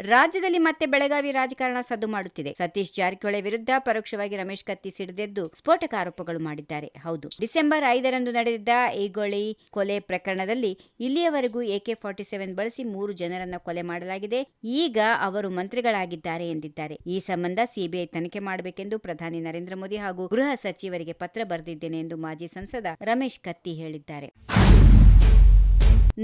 ರಾಜ್ಯದಲ್ಲಿ ಮತ್ತೆ ಬೆಳಗಾವಿ ರಾಜಕಾರಣ ಸದ್ದು ಮಾಡುತ್ತಿದೆ. ಸತೀಶ್ ಜಾರಕಿಹೊಳಿ ವಿರುದ್ಧ ಪರೋಕ್ಷವಾಗಿ ರಮೇಶ್ ಕತ್ತಿ ಸಿಡಿದೆದ್ದು ಸ್ಫೋಟಕ ಆರೋಪಗಳು ಮಾಡಿದ್ದಾರೆ. ಹೌದು. ಡಿಸೆಂಬರ್ ಐದರಂದು ನಡೆದಿದ್ದ ಈಗೊಳಿ ಕೊಲೆ ಪ್ರಕರಣದಲ್ಲಿ ಇಲ್ಲಿಯವರೆಗೂ ಎಕೆ ಫಾರ್ಟಿ ಸೆವೆನ್ ಬಳಸಿ ಮೂರು ಜನರನ್ನ ಕೊಲೆ ಮಾಡಲಾಗಿದೆ. ಈಗ ಅವರು ಮಂತ್ರಿಗಳಾಗಿದ್ದಾರೆ ಎಂದಿದ್ದಾರೆ. ಈ ಸಂಬಂಧ ಸಿಬಿಐ ತನಿಖೆ ಮಾಡಬೇಕೆಂದು ಪ್ರಧಾನಿ ನರೇಂದ್ರ ಮೋದಿ ಹಾಗೂ ಗೃಹ ಸಚಿವರಿಗೆ ಪತ್ರ ಬರೆದಿದ್ದೇನೆ ಎಂದು ಮಾಜಿ ಸಂಸದ ರಮೇಶ್ ಕತ್ತಿ ಹೇಳಿದ್ದಾರೆ.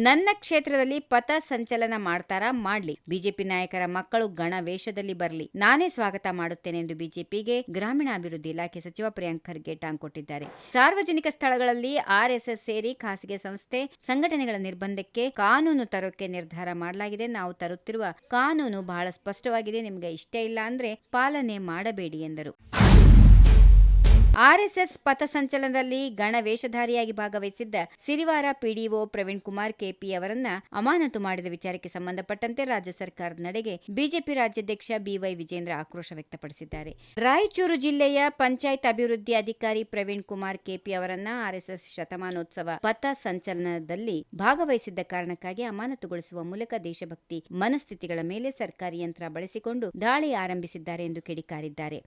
ನನ್ನ ಕ್ಷೇತ್ರದಲ್ಲಿ ಪಥ ಸಂಚಲನ ಮಾಡ್ತಾರಾ, ಮಾಡ್ಲಿ. ಬಿಜೆಪಿ ನಾಯಕರ ಮಕ್ಕಳು ಗಣ ವೇಷದಲ್ಲಿ ಬರಲಿ. ನಾನೇ ಸ್ವಾಗತ ಮಾಡುತ್ತೇನೆ ಎಂದು ಬಿಜೆಪಿಗೆ ಗ್ರಾಮೀಣಾಭಿವೃದ್ಧಿ ಇಲಾಖೆ ಸಚಿವ ಪ್ರಿಯಾಂಕ್ ಖರ್ಗೆ ಟಾಂಗ್ ಕೊಟ್ಟಿದ್ದಾರೆ. ಸಾರ್ವಜನಿಕ ಸ್ಥಳಗಳಲ್ಲಿ ಆರ್ಎಸ್ಎಸ್ ಸೇರಿ ಖಾಸಗಿ ಸಂಸ್ಥೆ ಸಂಘಟನೆಗಳ ನಿರ್ಬಂಧಕ್ಕೆ ಕಾನೂನು ತರೋಕೆ ನಿರ್ಧಾರ ಮಾಡಲಾಗಿದೆ. ನಾವು ತರುತ್ತಿರುವ ಕಾನೂನು ಬಹಳ ಸ್ಪಷ್ಟವಾಗಿದೆ. ನಿಮಗೆ ಇಷ್ಟ ಇಲ್ಲ ಅಂದ್ರೆ ಪಾಲನೆ ಮಾಡಬೇಡಿ ಎಂದರು. ಆರ್ಎಸ್ಎಸ್ ಪಥಸಂಚಲನದಲ್ಲಿ ಗಣ ವೇಷಧಾರಿಯಾಗಿ ಭಾಗವಹಿಸಿದ್ದ ಸಿರಿವಾರ ಪಿಡಿಒ ಪ್ರವೀಣ್ ಕುಮಾರ್ ಕೆಪಿ ಅವರನ್ನ ಅಮಾನತು ಮಾಡಿದ ವಿಚಾರಕ್ಕೆ ಸಂಬಂಧಪಟ್ಟಂತೆ ರಾಜ್ಯ ಸರ್ಕಾರದ ನಡೆಗೆ ಬಿಜೆಪಿ ರಾಜ್ಯಾಧ್ಯಕ್ಷ ಬಿವೈ ವಿಜೇಂದ್ರ ಆಕ್ರೋಶ ವ್ಯಕ್ತಪಡಿಸಿದ್ದಾರೆ. ರಾಯಚೂರು ಜಿಲ್ಲೆಯ ಪಂಚಾಯತ್ ಅಭಿವೃದ್ಧಿ ಅಧಿಕಾರಿ ಪ್ರವೀಣ್ ಕುಮಾರ್ ಕೆಪಿ ಅವರನ್ನ ಆರ್ಎಸ್ಎಸ್ ಶತಮಾನೋತ್ಸವ ಪಥ ಸಂಚಲನದಲ್ಲಿ ಭಾಗವಹಿಸಿದ್ದ ಕಾರಣಕ್ಕಾಗಿ ಅಮಾನತುಗೊಳಿಸುವ ಮೂಲಕ ದೇಶಭಕ್ತಿ ಮನಸ್ಥಿತಿಗಳ ಮೇಲೆ ಸರ್ಕಾರಿ ಯಂತ್ರ ಬಳಸಿಕೊಂಡು ದಾಳಿ ಆರಂಭಿಸಿದ್ದಾರೆ ಎಂದು ಕಿಡಿಕಾರಿದ್ದಾರೆ.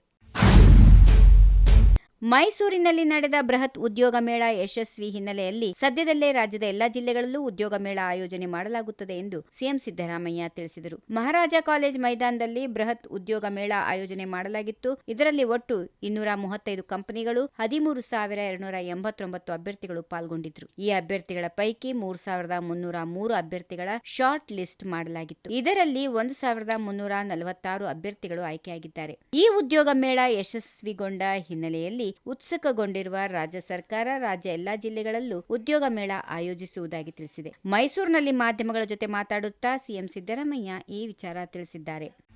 ಮೈಸೂರಿನಲ್ಲಿ ನಡೆದ ಬೃಹತ್ ಉದ್ಯೋಗ ಮೇಳ ಯಶಸ್ವಿ ಹಿನ್ನೆಲೆಯಲ್ಲಿ ಸದ್ಯದಲ್ಲೇ ರಾಜ್ಯದ ಎಲ್ಲಾ ಜಿಲ್ಲೆಗಳಲ್ಲೂ ಉದ್ಯೋಗ ಮೇಳ ಆಯೋಜನೆ ಮಾಡಲಾಗುತ್ತದೆ ಎಂದು ಸಿಎಂ ಸಿದ್ದರಾಮಯ್ಯ ತಿಳಿಸಿದರು. ಮಹಾರಾಜ ಕಾಲೇಜ್ ಮೈದಾನದಲ್ಲಿ ಬೃಹತ್ ಉದ್ಯೋಗ ಮೇಳ ಆಯೋಜನೆ ಮಾಡಲಾಗಿತ್ತು. ಇದರಲ್ಲಿ ಒಟ್ಟು ಇನ್ನೂರ ಮೂವತ್ತೈದು ಕಂಪನಿಗಳು, ಹದಿಮೂರು ಸಾವಿರ ಎರಡುನೂರ ಎಂಬತ್ತೊಂಬತ್ತು ಅಭ್ಯರ್ಥಿಗಳು ಪಾಲ್ಗೊಂಡಿದ್ರು. ಈ ಅಭ್ಯರ್ಥಿಗಳ ಪೈಕಿ ಮೂರ್ ಸಾವಿರದ ಮುನ್ನೂರ ಮೂರು ಅಭ್ಯರ್ಥಿಗಳ ಶಾರ್ಟ್ ಲಿಸ್ಟ್ ಮಾಡಲಾಗಿತ್ತು. ಇದರಲ್ಲಿ ಒಂದು ಸಾವಿರದ ಮುನ್ನೂರ ನಲವತ್ತಾರು ಅಭ್ಯರ್ಥಿಗಳು ಆಯ್ಕೆಯಾಗಿದ್ದಾರೆ. ಈ ಉದ್ಯೋಗ ಮೇಳ ಯಶಸ್ವಿಗೊಂಡ ಹಿನ್ನೆಲೆಯಲ್ಲಿ ಉತ್ಸುಕಗೊಂಡಿರುವ ರಾಜ್ಯ ಸರ್ಕಾರ ರಾಜ್ಯ ಎಲ್ಲಾ ಜಿಲ್ಲೆಗಳಲ್ಲೂ ಉದ್ಯೋಗ ಮೇಳ ಆಯೋಜಿಸುವುದಾಗಿ ತಿಳಿಸಿದೆ. ಮೈಸೂರಿನಲ್ಲಿ ಮಾಧ್ಯಮಗಳ ಜೊತೆ ಮಾತಾಡುತ್ತಾ ಸಿಎಂ ಸಿದ್ದರಾಮಯ್ಯ ಈ ವಿಚಾರ ತಿಳಿಸಿದ್ದಾರೆ.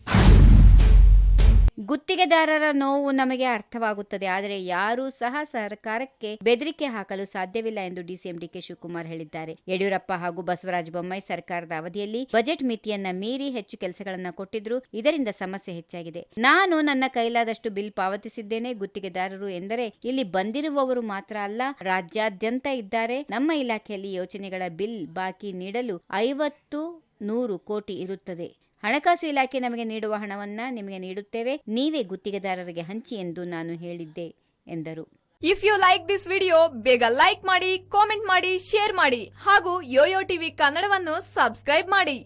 ಗುತ್ತಿಗೆದಾರರ ನೋವು ನಮಗೆ ಅರ್ಥವಾಗುತ್ತದೆ, ಆದರೆ ಯಾರೂ ಸಹ ಸರ್ಕಾರಕ್ಕೆ ಬೆದರಿಕೆ ಹಾಕಲು ಸಾಧ್ಯವಿಲ್ಲ ಎಂದು ಡಿಸಿಎಂ ಡಿಕೆ ಶಿವಕುಮಾರ್ ಹೇಳಿದ್ದಾರೆ. ಯಡಿಯೂರಪ್ಪ ಹಾಗೂ ಬಸವರಾಜ ಬೊಮ್ಮಾಯಿ ಸರ್ಕಾರದ ಅವಧಿಯಲ್ಲಿ ಬಜೆಟ್ ಮಿತಿಯನ್ನ ಮೀರಿ ಹೆಚ್ಚು ಕೆಲಸಗಳನ್ನ ಕೊಟ್ಟಿದ್ರು ಇದರಿಂದ ಸಮಸ್ಯೆ ಹೆಚ್ಚಾಗಿದೆ. ನಾನು ನನ್ನ ಕೈಲಾದಷ್ಟು ಬಿಲ್ ಪಾವತಿಸಿದ್ದೇನೆ, ಗುತ್ತಿಗೆದಾರರು ಎಂದರೆ ಇಲ್ಲಿ ಬಂದಿರುವವರು ಮಾತ್ರ ಅಲ್ಲ, ರಾಜ್ಯಾದ್ಯಂತ ಇದ್ದಾರೆ. ನಮ್ಮ ಇಲಾಖೆಯಲ್ಲಿ ಯೋಜನೆಗಳ ಬಿಲ್ ಬಾಕಿ ನೀಡಲು ಐವತ್ತು ನೂರು ಕೋಟಿ ಇರುತ್ತದೆ. ಹಣಕಾಸು ಇಲಾಖೆ ನಮಗೆ ನೀಡುವ ಹಣವನ್ನ ನಿಮಗೆ ನೀಡುತ್ತೇವೆ. ನೀವೇ ಗುತ್ತಿಗೆದಾರರಿಗೆ ಹಂಚಿ ಎಂದು ನಾನು ಹೇಳಿದ್ದೆ, ಎಂದರು. If you like this video ಬೇಗ ಲೈಕ್ ಮಾಡಿ ಕಾಮೆಂಟ್ ಮಾಡಿ ಶೇರ್ ಮಾಡಿ ಹಾಗೂ ಯೋಯೋ ಟಿವಿ ಕನ್ನಡವನ್ನು ಸಬ್ಸ್ಕ್ರೈಬ್ ಮಾಡಿ.